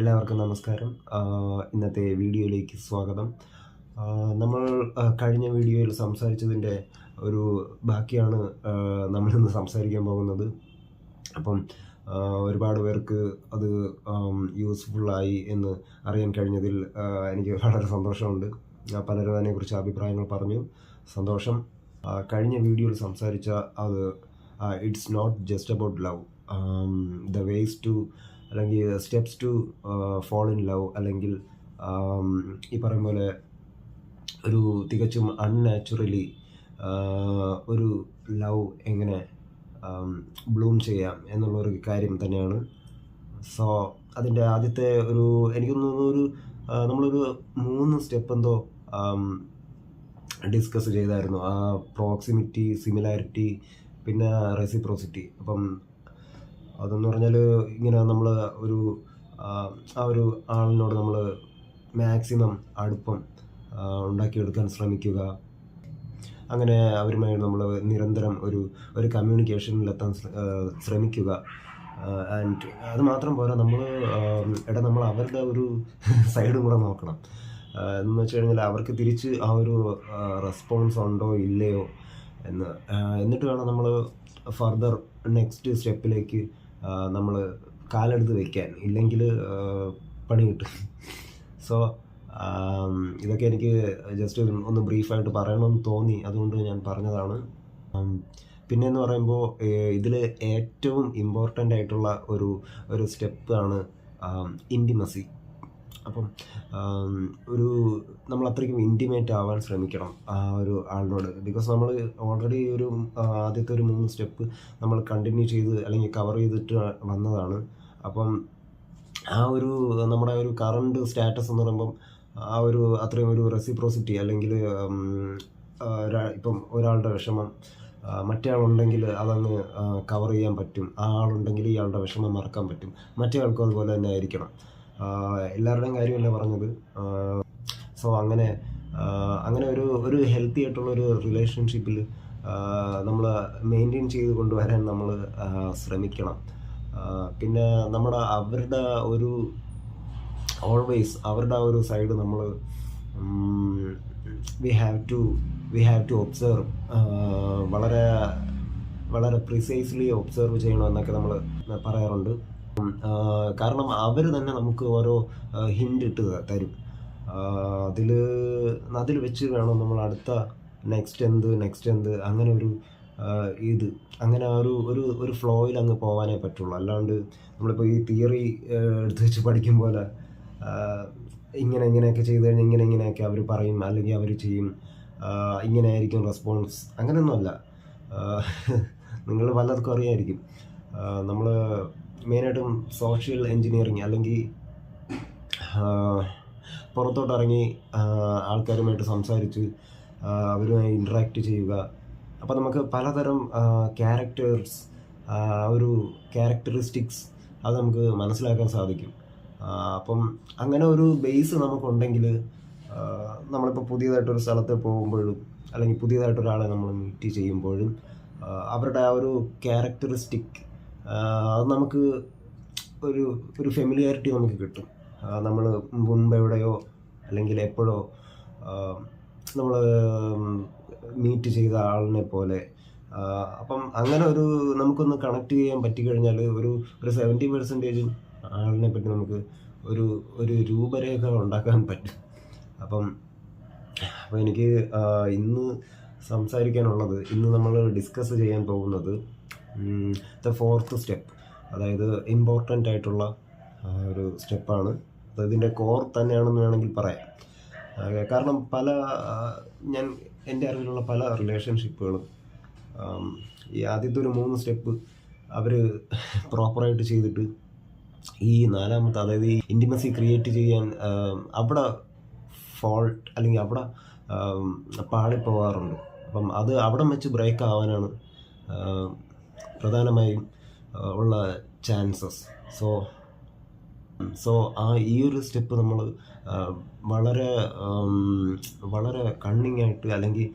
എല്ലാവർക്കും നമസ്കാരം. ഇന്നത്തെ വീഡിയോയിലേക്ക് സ്വാഗതം. നമ്മൾ കഴിഞ്ഞ വീഡിയോയിൽ സംസാരിച്ചതിന്റെ ഒരു ബാക്കിയാണ് നമ്മളിന്ന് സംസാരിക്കാൻ പോകുന്നത്. അപ്പം ഒരുപാട് പേർക്ക് അത് യൂസ്ഫുള്ളായി എന്ന് അറിയാൻ കഴിഞ്ഞതിൽ എനിക്ക് വളരെ സന്തോഷമുണ്ട്. പലരും അതിനെക്കുറിച്ച് അഭിപ്രായങ്ങൾ പറഞ്ഞു. സന്തോഷം. കഴിഞ്ഞ വീഡിയോയിൽ സംസാരിച്ച അത് it's not just about love the ways to അല്ലെങ്കിൽ steps to fall in love അല്ലെങ്കിൽ ഈ പറയുന്ന പോലെ ഒരു തികച്ചും അൺനാച്ചുറലി ഒരു ലവ് എങ്ങനെ ബ്ലൂം ചെയ്യാം എന്നുള്ളൊരു കാര്യം തന്നെയാണ്. സോ അതിന്റെ ആദ്യത്തെ ഒരു എനിക്ക് തോന്നുന്നു ഒരു നമ്മളൊരു മൂന്ന് സ്റ്റെപ്പ് എന്തോ ഡിസ്കസ് ചെയ്തായിരുന്നു. ആ പ്രോക്സിമിറ്റി സിമിലാരിറ്റി പിന്നെ റെസിപ്രോസിറ്റി അപ്പം അതെന്ന് പറഞ്ഞാൽ ഇങ്ങനെ നമ്മൾ ഒരു ആ ഒരു ആളിനോട് നമ്മൾ മാക്സിമം അടുപ്പം ഉണ്ടാക്കിയെടുക്കാൻ ശ്രമിക്കുക. അങ്ങനെ അവരുമായി നമ്മൾ നിരന്തരം ഒരു ഒരു കമ്മ്യൂണിക്കേഷനിലെത്താൻ ശ്രമിക്കുക. ആൻഡ് അത് മാത്രം പോരാ നമ്മൾ എടാ നമ്മൾ അവരുടെ ഒരു സൈഡും കൂടെ നോക്കണം. എന്ന് വെച്ച് കഴിഞ്ഞാൽ അവർക്ക് തിരിച്ച് ആ ഒരു റെസ്പോൺസ് ഉണ്ടോ ഇല്ലയോ എന്ന് എന്നിട്ട് വേണം നമ്മൾ ഫർദർ നെക്സ്റ്റ് സ്റ്റെപ്പിലേക്ക് നമ്മൾ കാലെടുത്ത് വയ്ക്കാൻ ഇല്ലെങ്കിൽ പണി കിട്ടും. സോ ഇതൊക്കെ എനിക്ക് ജസ്റ്റ് ഒന്ന് ബ്രീഫായിട്ട് പറയണമെന്ന് തോന്നി. അതുകൊണ്ട് ഞാൻ പറഞ്ഞതാണ്. പിന്നെ എന്ന് പറയുമ്പോൾ ഇതിൽ ഏറ്റവും ഇമ്പോർട്ടന്റ് ആയിട്ടുള്ള ഒരു ഒരു സ്റ്റെപ്പാണ് ഇന്റിമസി അപ്പം ഒരു നമ്മൾ അത്രയ്ക്കും ഇന്റിമേറ്റ് ആവാൻ ശ്രമിക്കണം ആ ഒരു ആളിനോട്. ബിക്കോസ് നമ്മൾ ഓൾറെഡി ഒരു ആദ്യത്തെ ഒരു മൂന്ന് സ്റ്റെപ്പ് നമ്മൾ കണ്ടിന്യൂ ചെയ്ത് അല്ലെങ്കിൽ കവർ ചെയ്തിട്ട് വന്നതാണ്. അപ്പം ആ ഒരു നമ്മുടെ ഒരു കറണ്ട് സ്റ്റാറ്റസ് എന്ന് പറയുമ്പം ആ ഒരു അത്രയും ഒരു റെസിപ്രോസിറ്റി അല്ലെങ്കിൽ ഇപ്പം ഒരാളുടെ വിഷമം മറ്റേ ആളുണ്ടെങ്കിൽ അതങ്ങ് കവർ ചെയ്യാൻ പറ്റും. ആ ആളുണ്ടെങ്കിൽ ഇയാളുടെ വിഷമം മറക്കാൻ പറ്റും. മറ്റേ ആൾക്കും അതുപോലെ തന്നെ ആയിരിക്കണം. എല്ലാവരുടെയും കാര്യമല്ല പറഞ്ഞത്? സോ അങ്ങനെ അങ്ങനെ ഒരു ഒരു ഹെൽത്തി ആയിട്ടുള്ള ഒരു റിലേഷൻഷിപ്പിൽ നമ്മൾ മെയിന്റെയിൻ ചെയ്ത് കൊണ്ടുവരാൻ നമ്മൾ ശ്രമിക്കണം. പിന്നെ നമ്മുടെ അവരുടെ ഒരു ഓൾവേസ് അവരുടെ ഒരു സൈഡ് നമ്മൾ we have to we have to observe വളരെ വളരെ പ്രിസൈസ്ലി ഒബ്സർവ് ചെയ്യണമെന്നൊക്കെ നമ്മൾ പറയാറുണ്ട്. കാരണം അവർ തന്നെ നമുക്ക് ഓരോ ഹിന്റ് ഇട്ട് തരും. അതിൽ അതിൽ വെച്ച് വേണം നമ്മൾ അടുത്ത നെക്സ്റ്റ് എന്ത് നെക്സ്റ്റ് എന്ത് അങ്ങനെ ഒരു ഇത്. അങ്ങനെ ഒരു ഒരു ഒരു ഫ്ലോയിൽ അങ്ങ് പോകാനേ പറ്റുള്ളൂ. അല്ലാണ്ട് നമ്മളിപ്പോൾ ഈ തിയറി എടുത്ത് വെച്ച് പഠിക്കും പോലെ ഇങ്ങനെ ഇങ്ങനെയൊക്കെ ചെയ്ത് കഴിഞ്ഞാൽ ഇങ്ങനെ ഇങ്ങനെയൊക്കെ അവർ പറയും. അല്ലെങ്കിൽ അവർ ചെയ്യും. ഇങ്ങനെ ആയിരിക്കും റെസ്പോൺസ് അങ്ങനെയൊന്നുമല്ല. നിങ്ങൾ പലർക്കും അറിയായിരിക്കും. നമ്മൾ മെയിനായിട്ടും സോഷ്യൽ എൻജിനീയറിങ് അല്ലെങ്കിൽ പുറത്തോട്ടിറങ്ങി ആൾക്കാരുമായിട്ട് സംസാരിച്ച് അവരുമായി ഇൻട്രാക്ട് ചെയ്യുക. അപ്പോൾ നമുക്ക് പലതരം ക്യാരക്ടേഴ്സ് ഒരു ക്യാരക്ടറിസ്റ്റിക്സ് അത് നമുക്ക് മനസ്സിലാക്കാൻ സാധിക്കും. അപ്പം അങ്ങനെ ഒരു ബേസ് നമുക്കുണ്ടെങ്കിൽ നമ്മളിപ്പോൾ പുതിയതായിട്ടൊരു സ്ഥലത്ത് പോകുമ്പോഴും അല്ലെങ്കിൽ പുതിയതായിട്ടൊരാളെ നമ്മൾ മീറ്റ് ചെയ്യുമ്പോഴും അവരുടെ ആ ഒരു ക്യാരക്ടറിസ്റ്റിക് അത് നമുക്ക് ഒരു ഒരു ഫെമിലിയാരിറ്റി നമുക്ക് കിട്ടും. നമ്മൾ മുൻപ് എവിടെയോ അല്ലെങ്കിൽ എപ്പോഴോ നമ്മൾ മീറ്റ് ചെയ്ത ആളിനെ പോലെ അപ്പം അങ്ങനെ ഒരു നമുക്കൊന്ന് കണക്ട് ചെയ്യാൻ പറ്റിക്കഴിഞ്ഞാൽ ഒരു ഒരു സെവന്റി പെർസെന്റേജ് ആളിനെ പറ്റി നമുക്ക് ഒരു ഒരു രൂപരേഖ ഉണ്ടാക്കാൻ പറ്റും. അപ്പം അപ്പോൾ എനിക്ക് ഇന്ന് സംസാരിക്കാനുള്ളത് ഇന്ന് നമ്മൾ ഡിസ്കസ് ചെയ്യാൻ പോകുന്നത് ദ ഫോർത്ത് സ്റ്റെപ്പ് അതായത് ഇമ്പോർട്ടന്റ് ആയിട്ടുള്ള ഒരു സ്റ്റെപ്പാണ് അത് ഇതിന്റെ കോർ തന്നെയാണെന്ന് വേണമെങ്കിൽ പറയാം. കാരണം പല ഞാൻ എന്റെ അറിവിലുള്ള പല റിലേഷൻഷിപ്പുകളും ഈ ആദ്യത്തെ ഒരു മൂന്ന് സ്റ്റെപ്പ് അവർ പ്രോപ്പറായിട്ട് ചെയ്തിട്ട് ഈ നാലാമത്തെ അതായത് ഈ ഇന്റിമസി ക്രിയേറ്റ് ചെയ്യാൻ അവിടെ ഫോൾട്ട് അല്ലെങ്കിൽ അവിടെ പാളിപ്പോവാറുണ്ട്. അപ്പം അത് അവിടെ വെച്ച് ബ്രേക്ക് ആവാനാണ് പ്രധാനമായും ഉള്ള ചാൻസസ് സോ സോ ആ ഈ ഒരു സ്റ്റെപ്പ് നമ്മൾ വളരെ വളരെ കണ്ണിങ്ങായിട്ട് അല്ലെങ്കിൽ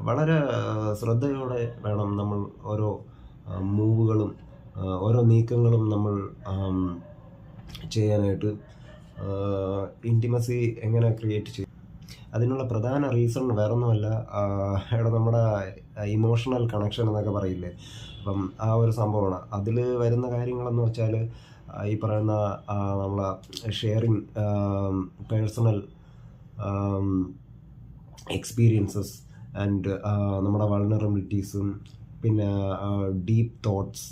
വളരെ ശ്രദ്ധയോടെ വേണം നമ്മൾ ഓരോ മൂവുകളും ഓരോ നീക്കങ്ങളും നമ്മൾ ചെയ്യാനായിട്ട് ഇന്റിമസി എങ്ങനെ ക്രിയേറ്റ് ചെയ്യും. അതിനുള്ള പ്രധാന റീസൺ വേറൊന്നുമല്ല. ഇവിടെ നമ്മുടെ ഇമോഷണൽ കണക്ഷൻ എന്നൊക്കെ പറയില്ലേ? അപ്പം ആ ഒരു സംഭവമാണ്. അതിൽ വരുന്ന കാര്യങ്ങളെന്ന് വെച്ചാൽ ഈ പറയുന്ന നമ്മളെ ഷെയറിങ് പേഴ്സണൽ എക്സ്പീരിയൻസസ് ആൻഡ് നമ്മുടെ വൾണറബിലിറ്റീസും പിന്നെ ഡീപ്പ് തോട്ട്സ്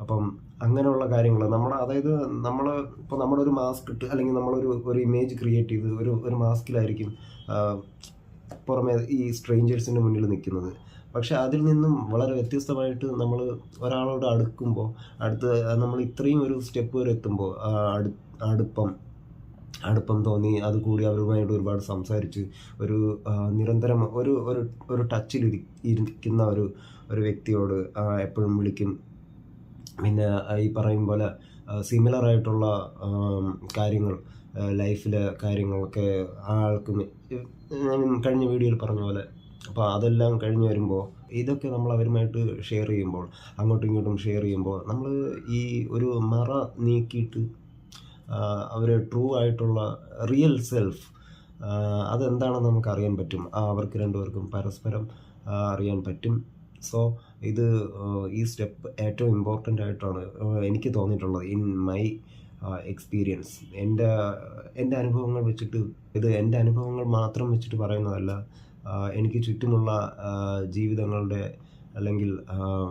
അപ്പം അങ്ങനെയുള്ള കാര്യങ്ങൾ നമ്മുടെ അതായത് നമ്മൾ ഇപ്പോൾ നമ്മുടെ ഒരു മാസ്ക് ഇട്ട് അല്ലെങ്കിൽ നമ്മളൊരു ഒരു ഇമേജ് ക്രിയേറ്റ് ചെയ്ത് ഒരു ഒരു മാസ്കിലായിരിക്കും പുറമെ ഈ സ്ട്രേഞ്ചേഴ്സിന്റെ മുന്നിൽ നിൽക്കുന്നത് പക്ഷെ അതിൽ നിന്നും വളരെ വ്യത്യസ്തമായിട്ട് നമ്മൾ ഒരാളോട് അടുക്കുമ്പോൾ അടുത്ത് നമ്മൾ ഇത്രയും ഒരു സ്റ്റെപ്പ് വരെ എത്തുമ്പോൾ അടു അടുപ്പം അടുപ്പം തോന്നി അത് കൂടി അവരുമായിട്ട് ഒരുപാട് സംസാരിച്ച് ഒരു നിരന്തരം ഒരു ഒരു ഒരു ടച്ചിൽ ഇരിക്കുന്ന ഒരു ഒരു വ്യക്തിയോട് എപ്പോഴും വിളിക്കും. പിന്നെ ഈ പറയും പോലെ സിമിലർ ആയിട്ടുള്ള കാര്യങ്ങൾ ലൈഫിലെ കാര്യങ്ങളൊക്കെ ആൾക്ക് ഞാൻ കഴിഞ്ഞ വീഡിയോയിൽ പറഞ്ഞ പോലെ അപ്പോൾ അതെല്ലാം കഴിഞ്ഞ് വരുമ്പോൾ ഇതൊക്കെ നമ്മൾ അവരുമായിട്ട് ഷെയർ ചെയ്യുമ്പോൾ അങ്ങോട്ടും ഇങ്ങോട്ടും ഷെയർ ചെയ്യുമ്പോൾ നമ്മൾ ഈ ഒരു മറ നീക്കിയിട്ട് അവർ ട്രൂ ആയിട്ടുള്ള റിയൽ സെൽഫ് അതെന്താണെന്ന് നമുക്ക് അറിയാൻ പറ്റും. അവർക്ക് രണ്ടുപേർക്കും പരസ്പരം അറിയാൻ പറ്റും. സോ ഇത് ഈ സ്റ്റെപ്പ് ഏറ്റവും ഇമ്പോർട്ടന്റ് ആയിട്ടാണ് എനിക്ക് തോന്നിയിട്ടുള്ളത് ഇൻ മൈ എക്സ്പീരിയൻസ് എന്റെ എന്റെ അനുഭവങ്ങൾ വെച്ചിട്ട് ഇത് എന്റെ അനുഭവങ്ങൾ മാത്രം വെച്ചിട്ട് പറയുന്നതല്ല എനിക്ക് ചുറ്റുമുള്ള ജീവിതങ്ങളുടെ അല്ലെങ്കിൽ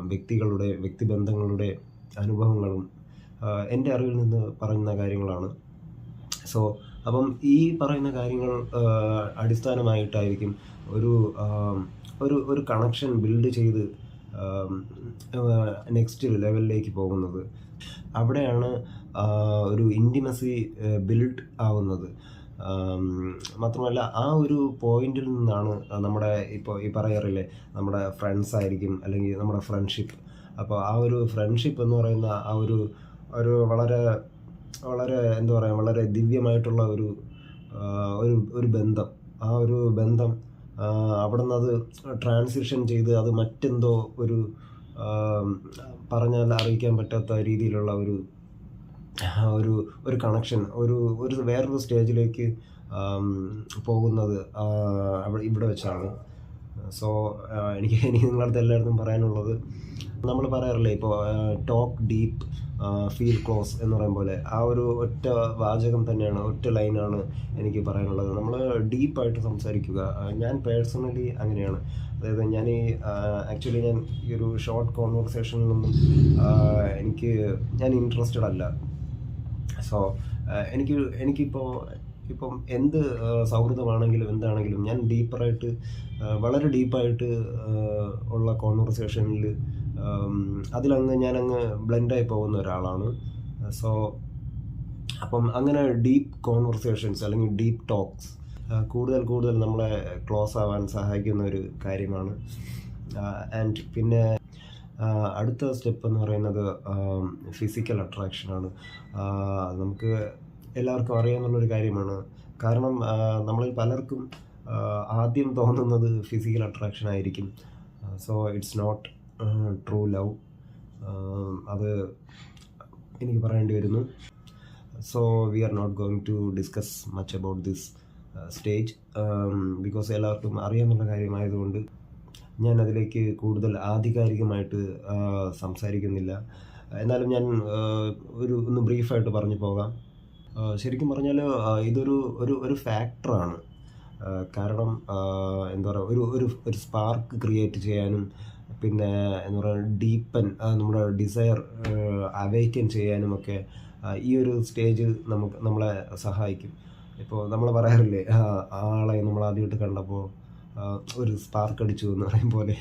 വ്യക്തികളുടെ വ്യക്തിബന്ധങ്ങളുടെ അനുഭവങ്ങളും എന്റെ അറിവിൽ നിന്ന് പറയുന്ന കാര്യങ്ങളാണ്. സോ അപ്പം ഈ പറയുന്ന കാര്യങ്ങൾ അടിസ്ഥാനമായിട്ടായിരിക്കും ഒരു ഒരു ഒരു കണക്ഷൻ ബിൽഡ് ചെയ്ത് നെക്സ്റ്റ് ലെവലിലേക്ക് പോകുന്നത്. അവിടെയാണ് ഒരു ഇന്റിമസി ബിൽഡ് ആവുന്നത്. മാത്രമല്ല ആ ഒരു പോയിന്റിൽ നിന്നാണ് നമ്മുടെ ഇപ്പോൾ ഈ പറയാറില്ലേ നമ്മുടെ ഫ്രണ്ട്സ് ആയിരിക്കും അല്ലെങ്കിൽ നമ്മുടെ ഫ്രണ്ട്ഷിപ്പ് അപ്പോൾ ആ ഒരു ഫ്രണ്ട്ഷിപ്പ് എന്ന് പറയുന്ന ആ ഒരു ഒരു വളരെ വളരെ എന്താ പറയുക വളരെ ദിവ്യമായിട്ടുള്ള ഒരു ഒരു ഒരു ബന്ധം. ആ ഒരു ബന്ധം അവിടെ നിന്ന് അത് ട്രാൻസിഷൻ ചെയ്ത് അത് മറ്റെന്തോ ഒരു പറഞ്ഞാൽ അറിയിക്കാൻ പറ്റാത്ത രീതിയിലുള്ള ഒരു ഒരു ഒരു കണക്ഷൻ ഒരു ഒരു വേറൊരു സ്റ്റേജിലേക്ക് പോകുന്നത് അവിടെ ഇവിടെ വെച്ചാണ്. സോ എനിക്ക് എനിക്ക് നിങ്ങളടുത്ത് എല്ലായിടത്തും പറയാനുള്ളത് നമ്മൾ പറയാറില്ലേ ഇപ്പോൾ ടോക്ക് ഡീപ്പ് ഫീൽ ക്ലോസ് എന്ന് പറയും പോലെ ആ ഒരു ഒറ്റ വാചകം തന്നെയാണ് ഒറ്റ ലൈനാണ് എനിക്ക് പറയാനുള്ളത്. നമ്മൾ ഡീപ്പായിട്ട് സംസാരിക്കുക. ഞാൻ പേഴ്സണലി അങ്ങനെയാണ്. അതായത് ഞാൻ ഈ ആക്ച്വലി ഞാൻ ഈ ഒരു ഷോർട്ട് കോൺവെർസേഷനിലൊന്നും എനിക്ക് ഞാൻ ഇൻട്രസ്റ്റഡ് അല്ല. സോ എനിക്ക് എനിക്കിപ്പോൾ ഇപ്പം എന്ത് സൗഹൃദമാണെങ്കിലും എന്താണെങ്കിലും ഞാൻ ഡീപ്പറായിട്ട് വളരെ ഡീപ്പായിട്ട് ഉള്ള കോൺവെർസേഷനിൽ അതിലങ്ങ് ഞാനങ്ങ് ബ്ലെൻഡായി പോകുന്ന ഒരാളാണ്. സോ അപ്പം അങ്ങനെ ഡീപ്പ് കോൺവെർസേഷൻസ് അല്ലെങ്കിൽ ഡീപ്പ് ടോക്സ് കൂടുതൽ കൂടുതൽ നമ്മളെ ക്ലോസ് ആവാൻ സഹായിക്കുന്ന ഒരു കാര്യമാണ്. ആൻഡ് പിന്നെ അടുത്ത സ്റ്റെപ്പ് എന്ന് പറയുന്നത് ഫിസിക്കൽ അട്രാക്ഷനാണ് നമുക്ക് എല്ലാവർക്കും അറിയാമെന്നുള്ളൊരു കാര്യമാണ്. കാരണം നമ്മളിൽ പലർക്കും ആദ്യം തോന്നുന്നത് ഫിസിക്കൽ അട്രാക്ഷൻ ആയിരിക്കും. So it's not true love അത് എനിക്ക് പറയേണ്ടി വരുന്നു. So we are not going to discuss much about this stage because എല്ലാവർക്കും അറിയാമെന്നുള്ള കാര്യമായതുകൊണ്ട് ഞാൻ അതിലേക്ക് കൂടുതൽ ആധികാരികമായിട്ട് സംസാരിക്കുന്നില്ല. എന്നാലും ഞാൻ ഒരു ഒന്ന് ബ്രീഫായിട്ട് പറഞ്ഞു പോകാം. ശരിക്കും പറഞ്ഞാൽ ഇതൊരു ഒരു ഒരു ഫാക്ടറാണ്. കാരണം എന്താ പറയുക ഒരു ഒരു ഒരു സ്പാർക്ക് ക്രിയേറ്റ് ചെയ്യാനും പിന്നെ എന്താ പറയുക ഡീപ്പൻ നമ്മുടെ ഡിസയർ അവേക്കൻ ചെയ്യാനുമൊക്കെ ഈ ഒരു സ്റ്റേജ് നമുക്ക് നമ്മളെ സഹായിക്കും. ഇപ്പോൾ നമ്മൾ പറയാറില്ലേ ആളെ നമ്മൾ ആദ്യമായിട്ട് കണ്ടപ്പോൾ ഒരു സ്പാർക്ക് അടിച്ചു എന്ന് പറയും പോലെ.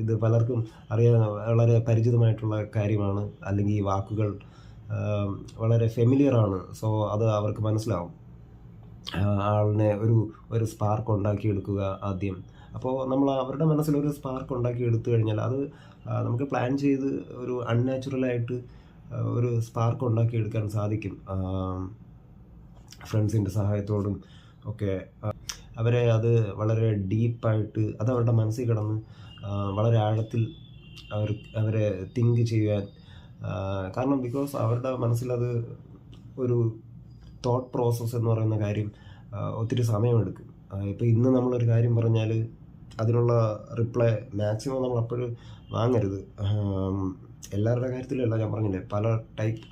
ഇത് പലർക്കും അറിയാൻ വളരെ പരിചിതമായിട്ടുള്ള കാര്യമാണ്. അല്ലെങ്കിൽ ഈ വാക്കുകൾ വളരെ ഫെമിലിയറാണ് സോ അത് അവർക്ക് മനസ്സിലാവും. ആളിനെ ഒരു ഒരു സ്പാർക്ക് ഉണ്ടാക്കിയെടുക്കുക ആദ്യം. അപ്പോൾ നമ്മൾ അവരുടെ മനസ്സിൽ ഒരു സ്പാർക്ക് ഉണ്ടാക്കി എടുത്തു കഴിഞ്ഞാൽ അത് നമുക്ക് പ്ലാൻ ചെയ്ത് ഒരു അൺനാച്ചുറലായിട്ട് ഒരു സ്പാർക്ക് ഉണ്ടാക്കി എടുക്കാൻ സാധിക്കും ഫ്രണ്ട്സിന്റെ സഹായത്തോടും ഒക്കെ അവരെ അത് വളരെ ഡീപ്പായിട്ട് അത് അവരുടെ മനസ്സിൽ കിടന്ന് വളരെ ആഴത്തിൽ അവർ അവരെ തിങ്ക് ചെയ്യാൻ കാരണം ബിക്കോസ് അവരുടെ മനസ്സിലത് ഒരു തോട്ട് പ്രോസസ്സ് എന്ന് പറയുന്ന കാര്യം ഒത്തിരി സമയമെടുക്കും. ഇപ്പോൾ ഇന്ന് നമ്മളൊരു കാര്യം പറഞ്ഞാൽ അതിനുള്ള റിപ്ലൈ മാക്സിമം നമ്മൾ അപ്പോഴും വാങ്ങരുത്. എല്ലാവരുടെ കാര്യത്തിലല്ല ഞാൻ പറഞ്ഞില്ലേ പല ടൈപ്പ്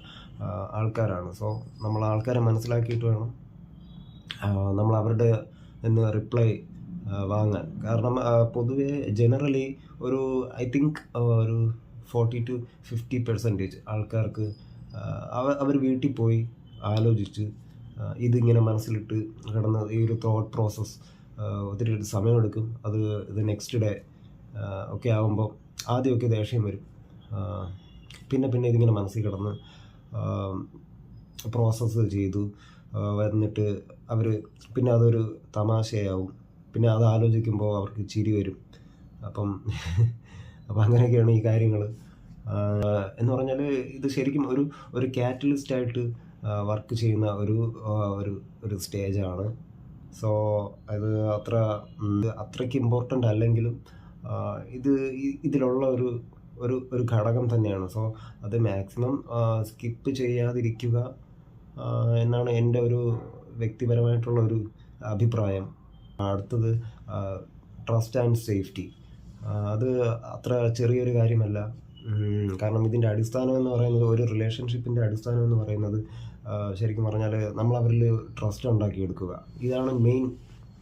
ആൾക്കാരാണ്. സോ നമ്മൾ ആൾക്കാരെ മനസ്സിലാക്കിയിട്ട് വേണം നമ്മൾ അവരുടെ നിന്ന് റിപ്ലൈ വാങ്ങാൻ. കാരണം പൊതുവേ ജനറലി ഒരു ഐ തിങ്ക് ഒരു ഫോർട്ടി ടു ഫിഫ്റ്റി പെർസെന്റേജ് ആൾക്കാർക്ക് അവർ വീട്ടിൽ പോയി ആലോചിച്ച് ഇതിങ്ങനെ മനസ്സിലിട്ട് കിടന്ന് ഈ ഒരു തോട്ട് പ്രോസസ്സ് ഒത്തിരി സമയമെടുക്കും. അത് ഇത് നെക്സ്റ്റ് ഡേ ഒക്കെ ആകുമ്പോൾ ആദ്യമൊക്കെ ദേഷ്യം വരും. പിന്നെ പിന്നെ ഇതിങ്ങനെ മനസ്സിൽ കിടന്ന് പ്രോസസ്സ് ചെയ്തു വന്നിട്ട് അവർ പിന്നെ അതൊരു തമാശയാവും. പിന്നെ അത് ആലോചിക്കുമ്പോൾ അവർക്ക് ചിരി വരും. അപ്പം അപ്പം അങ്ങനെയൊക്കെയാണ് ഈ കാര്യങ്ങൾ എന്ന് പറഞ്ഞാൽ ഇത് ശരിക്കും ഒരു ഒരു കാറ്റലിസ്റ്റായിട്ട് വർക്ക് ചെയ്യുന്ന ഒരു ഒരു ഒരു സ്റ്റേജാണ് സോ അത് അത്ര അത്രയ്ക്ക് ഇമ്പോർട്ടന്റ് അല്ലെങ്കിലും ഇത് ഇതിലുള്ള ഒരു ഒരു ഒരു ഘടകം തന്നെയാണ്. സോ അത് മാക്സിമം സ്കിപ്പ് ചെയ്യാതിരിക്കുക എന്നാണ് എന്റെ ഒരു വ്യക്തിപരമായിട്ടുള്ള ഒരു അഭിപ്രായം. അടുത്തത് ട്രസ്റ്റ് ആൻഡ് സേഫ്റ്റി അത് അത്ര ചെറിയൊരു കാര്യമല്ല. കാരണം ഇതിന്റെ അടിസ്ഥാനം എന്ന് പറയുന്നത് ഒരു റിലേഷൻഷിപ്പിന്റെ അടിസ്ഥാനം എന്ന് പറയുന്നത് ശരിക്കും പറഞ്ഞാൽ നമ്മൾ അവരിൽ ട്രസ്റ്റ് ഉണ്ടാക്കിയെടുക്കുക. ഇതാണ് മെയിൻ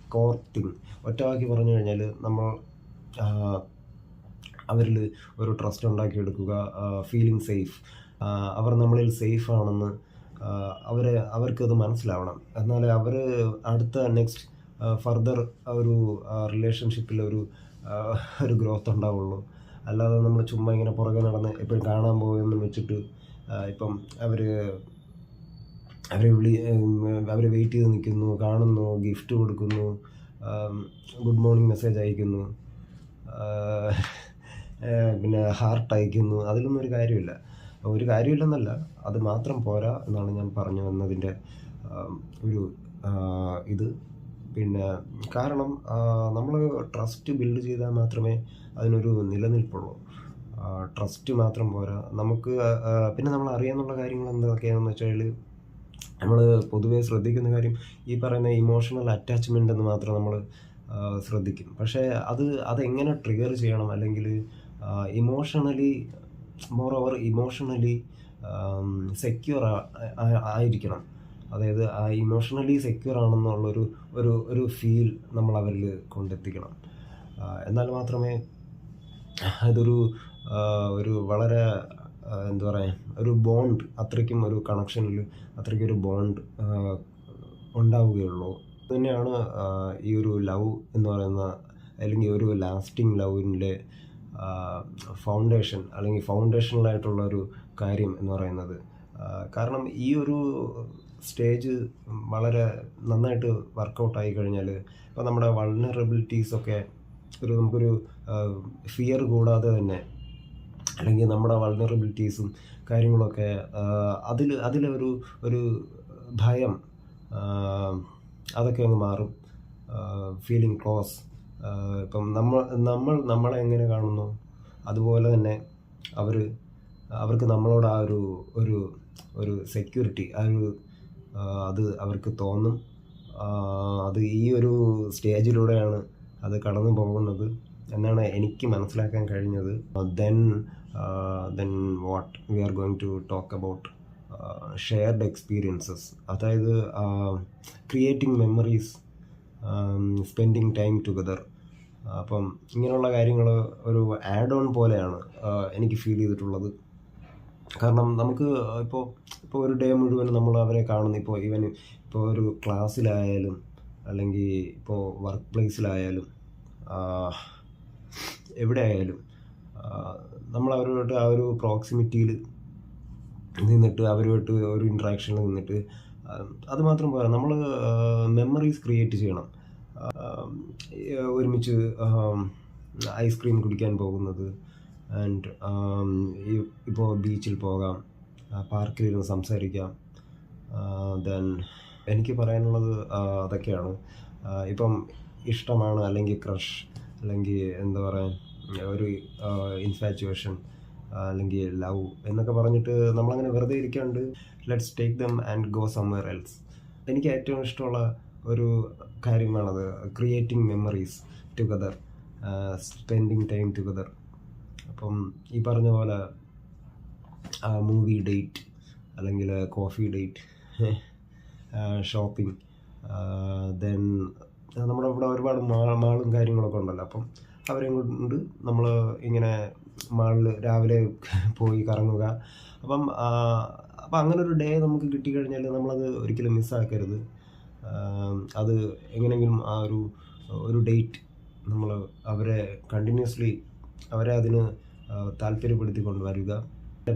കോർ തിങ് ഒറ്റവാക്കി പറഞ്ഞു കഴിഞ്ഞാൽ നമ്മൾ അവരിൽ ഒരു ട്രസ്റ്റ് ഉണ്ടാക്കിയെടുക്കുക ഫീലിംഗ് സേഫ് അവർ നമ്മളിൽ സേഫ് ആണെന്ന് അവർ അവർക്കത് മനസ്സിലാവണം. എന്നാലേ അവർ അടുത്ത നെക്സ്റ്റ് ഫർദർ ഒരു റിലേഷൻഷിപ്പിൽ ഒരു ഒരു ഗ്രോത്ത് ഉണ്ടാവുള്ളൂ. അല്ലാതെ നമ്മൾ ചുമ്മാ ഇങ്ങനെ പുറകെ നടന്ന് എപ്പോഴും കാണാൻ പോകുമെന്ന് വെച്ചിട്ട് ഇപ്പം അവർ അവരെ വിളി അവരെ വെയിറ്റ് ചെയ്ത് നിൽക്കുന്നു കാണുന്നു ഗിഫ്റ്റ് കൊടുക്കുന്നു ഗുഡ് മോർണിംഗ് മെസ്സേജ് അയക്കുന്നു പിന്നെ ഹാർട്ട് അയക്കുന്നു അതിലൊന്നും ഒരു കാര്യമില്ല. ഒരു കാര്യമില്ലെന്നല്ല. അത് മാത്രം പോരാ എന്നാണ് ഞാൻ പറഞ്ഞു വന്നതിന്റെ ഒരു ഇത്. പിന്നെ കാരണം നമ്മൾ ട്രസ്റ്റ് ബിൽഡ് ചെയ്താൽ മാത്രമേ അതിനൊരു നിലനിൽപ്പുള്ളൂ. ട്രസ്റ്റ് മാത്രം പോരാ. നമുക്ക് പിന്നെ നമ്മൾ അറിയാനുള്ള കാര്യങ്ങൾ എന്തൊക്കെയാണെന്ന് വെച്ചാൽ നമ്മൾ പൊതുവേ ശ്രദ്ധിക്കുന്ന കാര്യം ഈ പറയുന്ന ഇമോഷണൽ അറ്റാച്ച്മെന്റ് എന്ന് മാത്രം നമ്മൾ ശ്രദ്ധിക്കും. പക്ഷേ അത് അതെങ്ങനെ ട്രിഗർ ചെയ്യണം? അല്ലെങ്കിൽ ഇമോഷണലി മോർ ഇമോഷണലി സെക്യൂർ ആയിരിക്കണം. അതായത് ആ ഇമോഷണലി സെക്യൂർ ആണെന്നുള്ളൊരു ഒരു ഒരു ഫീൽ നമ്മൾ അവരിൽ കൊണ്ടെത്തിക്കണം. എന്നാൽ മാത്രമേ അതൊരു ഒരു വളരെ എന്താ പറയുക ഒരു ബോണ്ട് അത്രയ്ക്കും ഒരു കണക്ഷനിൽ അത്രയ്ക്കും ഒരു ബോണ്ട് ഉണ്ടാവുകയുള്ളൂ. തന്നെയാണ് ഈ ഒരു ലവ് എന്ന് പറയുന്ന അല്ലെങ്കിൽ ഒരു ലാസ്റ്റിംഗ് ലവിന്റെ ഫൗണ്ടേഷൻ അല്ലെങ്കിൽ ഫൗണ്ടേഷണലായിട്ടുള്ള ഒരു കാര്യം എന്ന് പറയുന്നത്. കാരണം ഈ ഒരു സ്റ്റേജ് വളരെ നന്നായിട്ട് വർക്കൗട്ട് ആയി കഴിഞ്ഞാൽ ഇപ്പോൾ നമ്മുടെ വൾണറബിലിറ്റീസൊക്കെ ഒരു നമുക്കൊരു ഫിയർ കൂടാതെ തന്നെ അല്ലെങ്കിൽ നമ്മുടെ വൾണറബിലിറ്റീസും കാര്യങ്ങളൊക്കെ അതിൽ അതിലൊരു ഒരു ഭയം അതൊക്കെ അങ്ങ് മാറും. ഫീലിംഗ് ക്ലോസ് ഇപ്പം നമ്മൾ നമ്മൾ നമ്മളെ എങ്ങനെ കാണുന്നു? അതുപോലെ തന്നെ അവർ അവർക്ക് നമ്മളോട് ആ ഒരു ഒരു ഒരു സെക്യൂരിറ്റി ആ ഒരു അത് അവർക്ക് തോന്നും. അത് ഈ ഒരു സ്റ്റേജിലൂടെയാണ് അത് കടന്നു പോകുന്നത് എന്നാണ് എനിക്ക് മനസ്സിലാക്കാൻ കഴിഞ്ഞത്. Then then what we are going to talk about shared experiences അതായത് creating memories spending time together അപ്പം ഇങ്ങനെയുള്ള കാര്യങ്ങൾ ഒരു ആഡ് ഓൺ പോലെയാണ് എനിക്ക് ഫീൽ ചെയ്തിട്ടുള്ളത്. കാരണം നമുക്ക് ഇപ്പോൾ ഇപ്പോൾ ഒരു ഡേ മുഴുവൻ നമ്മൾ അവരെ കാണുന്നു ഇപ്പോൾ ഈവൻ ഇപ്പോൾ ഒരു ക്ലാസ്സിലായാലും അല്ലെങ്കിൽ ഇപ്പോൾ വർക്ക് പ്ലേസിലായാലും എവിടെ ആയാലും നമ്മൾ അവരുമായിട്ട് ആ ഒരു പ്രോക്സിമിറ്റിയിൽ നിന്നിട്ട് അവരുമായിട്ട് ഒരു ഇൻട്രാക്ഷനിൽ നിന്നിട്ട് അതുമാത്രം അത് മാത്രം പോരാ. നമ്മൾ മെമ്മറീസ് ക്രിയേറ്റ് ചെയ്യണം. ഒരുമിച്ച് ഐസ്ക്രീം കുടിക്കാൻ പോകുന്നത്. ആൻഡ് ഇപ്പോൾ ബീച്ചിൽ പോകാം പാർക്കിലിരുന്ന് സംസാരിക്കാം. ദെൻ എനിക്ക് പറയാനുള്ളത് അതൊക്കെയാണ്. ഇപ്പം ഇഷ്ടമാണ് അല്ലെങ്കിൽ ക്രഷ് അല്ലെങ്കിൽ എന്താ പറയുക ഒരു ഇൻഫാച്വേഷൻ അല്ലെങ്കിൽ ലവ് എന്നൊക്കെ പറഞ്ഞിട്ട് നമ്മളങ്ങനെ വെറുതെ ഇരിക്കാണ്ട് let's take them and go somewhere else എനിക്ക് ഏറ്റവും ഇഷ്ടമുള്ള ഒരു കാര്യമാണത് creating memories together spending time together അപ്പം ഈ പറഞ്ഞ പോലെ മൂവി ഡേറ്റ് അല്ലെങ്കിൽ കോഫി ഡേറ്റ് ഷോപ്പിംഗ് ദെൻ നമ്മുടെ ഇവിടെ ഒരുപാട് മാളും കാര്യങ്ങളൊക്കെ ഉണ്ടല്ലോ. അപ്പം അവരെയും കൊണ്ട് നമ്മൾ ഇങ്ങനെ മാളിൽ രാവിലെ പോയി കറങ്ങുക. അപ്പം അപ്പം അങ്ങനെ ഒരു ഡേ നമുക്ക് കിട്ടിക്കഴിഞ്ഞാൽ നമ്മളത് ഒരിക്കലും മിസ്സാക്കരുത് അത് എങ്ങനെയെങ്കിലും ആ ഒരു ഒരു ഡേറ്റ് നമ്മൾ അവരെ കണ്ടിന്യൂസ്ലി അവരെ അതിന് താല്പര്യപ്പെടുത്തി കൊണ്ടുവരിക.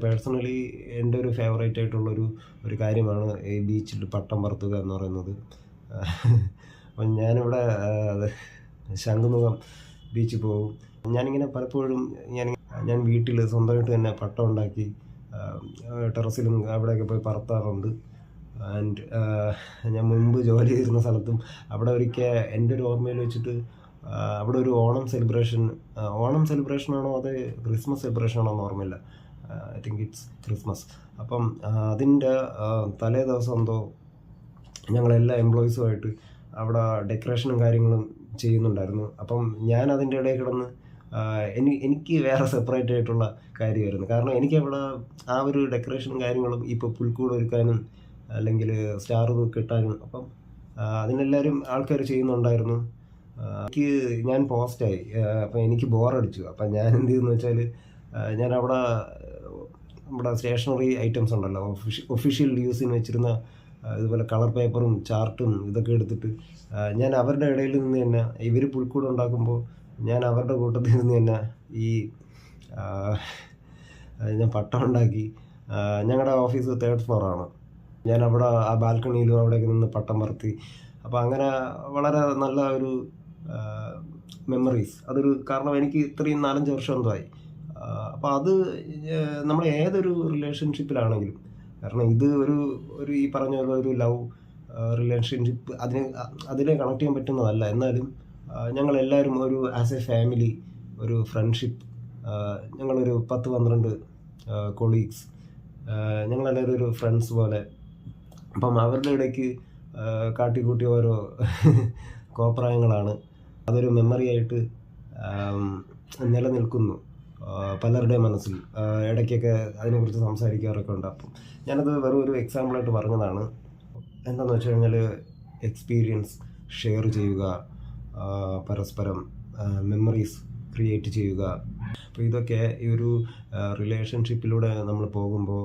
പേഴ്സണലി എന്റെ ഒരു ഫേവറേറ്റ് ആയിട്ടുള്ളൊരു ഒരു കാര്യമാണ് ഈ ബീച്ചിൽ പട്ടം പറത്തുക എന്ന് പറയുന്നത്. അപ്പം ഞാനിവിടെ ശംഖുമുഖം ബീച്ചിൽ പോകും. ഞാനിങ്ങനെ പലപ്പോഴും ഞാൻ ഞാൻ വീട്ടിൽ സ്വന്തമായിട്ട് തന്നെ പട്ടം ഉണ്ടാക്കി ടെറസിലും അവിടെയൊക്കെ പോയി പറത്താറുണ്ട്. ആൻഡ് ഞാൻ മുൻപ് ജോലി ചെയ്തിരുന്ന സ്ഥലത്തും അവിടെ ഒരിക്കൽ എന്റെ ഒരു ഓർമ്മയിൽ വെച്ചിട്ട് അവിടെ ഒരു ഓണം സെലിബ്രേഷൻ ഓണം സെലിബ്രേഷൻ ആണോ അത് ക്രിസ്മസ് സെലിബ്രേഷൻ ആണോ എന്ന് ഓർമ്മയില്ല. ഐ തിങ്ക് ഇറ്റ്സ് ക്രിസ്മസ് അപ്പം അതിന്റെ തലേ ദിവസം എന്തോ ഞങ്ങളെല്ലാ എംപ്ലോയീസുമായിട്ട് അവിടെ ഡെക്കറേഷനും കാര്യങ്ങളും ചെയ്യുന്നുണ്ടായിരുന്നു. അപ്പം ഞാൻ അതിന്റെ ഇടയിൽ കിടന്ന് എനിക്ക് എനി എനിക്ക് വേറെ സെപ്പറേറ്റ് ആയിട്ടുള്ള കാര്യമായിരുന്നു. കാരണം എനിക്ക് അവിടെ ആ ഒരു ഡെക്കറേഷനും കാര്യങ്ങളും ഇപ്പോൾ പുൽക്കൂട് ഒരുക്കാനും അല്ലെങ്കിൽ സ്റ്റാർ കിട്ടാനും. അപ്പം അതിനെല്ലാവരും ആൾക്കാർ ചെയ്യുന്നുണ്ടായിരുന്നു. എനിക്ക് ഞാൻ പോസ്റ്റായി അപ്പം എനിക്ക് ബോറടിച്ചു അപ്പം ഞാൻ എന്ത് ചെയ്തെന്ന് വെച്ചാൽ ഞാൻ അവിടെ നമ്മുടെ സ്റ്റേഷനറി ഐറ്റംസ് ഉണ്ടല്ലോ. ഒഫീഷ്യ ഒഫീഷ്യൽ യൂസിന് വെച്ചിരുന്ന ഇതുപോലെ കളർ പേപ്പറും ചാർട്ടും ഇതൊക്കെ എടുത്തിട്ട് ഞാൻ അവരുടെ ഇടയിൽ നിന്ന് തന്നെ ഇവർ പുൽക്കൂട് ഉണ്ടാക്കുമ്പോൾ ഞാൻ അവരുടെ കൂട്ടത്തിൽ നിന്ന് തന്നെ ഈ ഞാൻ പട്ടം ഉണ്ടാക്കി. ഞങ്ങളുടെ ഓഫീസ് തേർഡ് ഫ്ലോറാണ് ഞാൻ അവിടെ ആ ബാൽക്കണിയിലും അവിടെയൊക്കെ നിന്ന് പട്ടം പറത്തി. അപ്പോൾ അങ്ങനെ വളരെ നല്ല ഒരു മെമ്മറീസ് അതൊരു കാരണം എനിക്ക് ഇത്രയും നാലഞ്ച് വർഷം എന്തോ ആയി. അപ്പോൾ അത് നമ്മൾ ഏതൊരു റിലേഷൻഷിപ്പിലാണെങ്കിലും കാരണം ഇത് ഒരു ഒരു ഈ പറഞ്ഞ പോലെ ഒരു ലവ് റിലേഷൻഷിപ്പ് അതിനെ അതിനെ കണക്ട് ചെയ്യാൻ പറ്റുന്നതല്ല. എന്നാലും ഞങ്ങളെല്ലാവരും ഒരു ആസ് എ ഫാമിലി ഒരു ഫ്രണ്ട്ഷിപ്പ് ഞങ്ങളൊരു പത്ത് പന്ത്രണ്ട് കൊളീഗ്സ് ഞങ്ങളെല്ലാവരും ഒരു ഫ്രണ്ട്സ് പോലെ അപ്പം അവരുടെ ഇടയ്ക്ക് കാട്ടിക്കൂട്ടിയ ഓരോ കോപ്രായങ്ങളാണ്. അതൊരു മെമ്മറിയായിട്ട് നിലനിൽക്കുന്നു പലരുടെ മനസ്സിൽ. ഇടയ്ക്കൊക്കെ അതിനെക്കുറിച്ച് സംസാരിക്കാറൊക്കെ ഉണ്ട്. അപ്പം ഞാനത് വെറും ഒരു എക്സാമ്പിളായിട്ട് പറഞ്ഞതാണ്. എന്താണെന്ന് വെച്ച് കഴിഞ്ഞാൽ എക്സ്പീരിയൻസ് ഷെയർ ചെയ്യുക പരസ്പരം മെമ്മറീസ് ക്രിയേറ്റ് ചെയ്യുക. അപ്പോൾ ഇതൊക്കെ ഈ ഒരു റിലേഷൻഷിപ്പിലൂടെ നമ്മൾ പോകുമ്പോൾ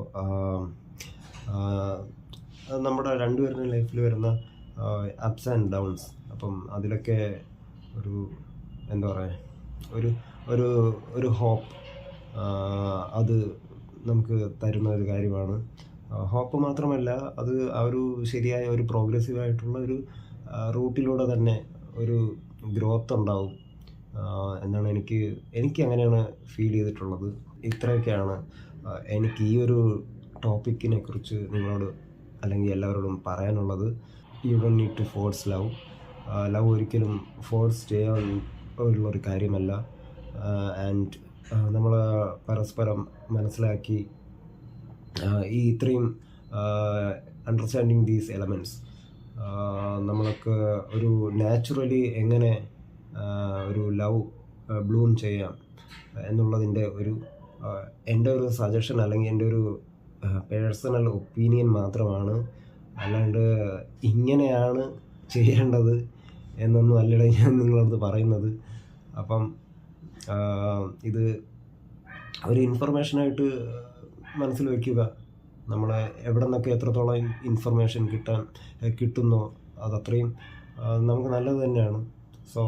നമ്മുടെ രണ്ടുപേരുടെ ലൈഫിൽ വരുന്ന അപ്സ് ആൻഡ് ഡൗൺസ് അപ്പം അതിലൊക്കെ ഒരു എന്താ പറയുക ഒരു ഒരു ഒരു ഹോപ്പ് അത് നമുക്ക് തരുന്ന ഒരു കാര്യമാണ്. ഹോപ്പ് മാത്രമല്ല അത് ആ ഒരു ശരിയായ ഒരു പ്രോഗ്രസീവ് ആയിട്ടുള്ള ഒരു റൂട്ടിലൂടെ തന്നെ ഒരു ഗ്രോത്ത് ഉണ്ടാവും. എന്നാണ് എനിക്ക് എനിക്ക് അങ്ങനെയാണ് ഫീൽ ചെയ്തിട്ടുള്ളത്. ഇത്രയൊക്കെയാണ് എനിക്ക് ഈ ഒരു ടോപ്പിക്കിനെ കുറിച്ച് നിങ്ങളോട് അല്ലെങ്കിൽ എല്ലാവരോടും പറയാനുള്ളത് you don't need to force love love ഒരിക്കലും ഫോഴ്സ് ചെയ്യാൻ ഉള്ളൊരു കാര്യമല്ല ആൻഡ് നമ്മൾ പരസ്പരം മനസ്സിലാക്കി ഈ ഇത്രയും അണ്ടർസ്റ്റാൻഡിങ് ദീസ് എലമെന്റ്സ് നമ്മൾക്ക് ഒരു നാച്ചുറലി എങ്ങനെ ഒരു ലവ് ബ്ലൂം ചെയ്യാം എന്നുള്ളതിന്റെ ഒരു എന്റെ ഒരു സജഷൻ അല്ലെങ്കിൽ എന്റെ ഒരു പേഴ്സണൽ ഒപ്പീനിയൻ മാത്രമാണ്. അല്ലാണ്ട് ഇങ്ങനെയാണ് ചെയ്യേണ്ടത് എന്നൊന്നും അല്ലട ഞാൻ നിങ്ങളടുത്ത് പറയുന്നത്. അപ്പം ഇത് ഒരു ഇൻഫർമേഷനായിട്ട് മനസ്സിൽ വയ്ക്കുക. നമ്മൾ എവിടെ നിന്നൊക്കെ എത്രത്തോളം ഇൻഫർമേഷൻ കിട്ടാൻ കിട്ടുന്നോ അതത്രയും നമുക്ക് നല്ലത് തന്നെയാണ്. സോ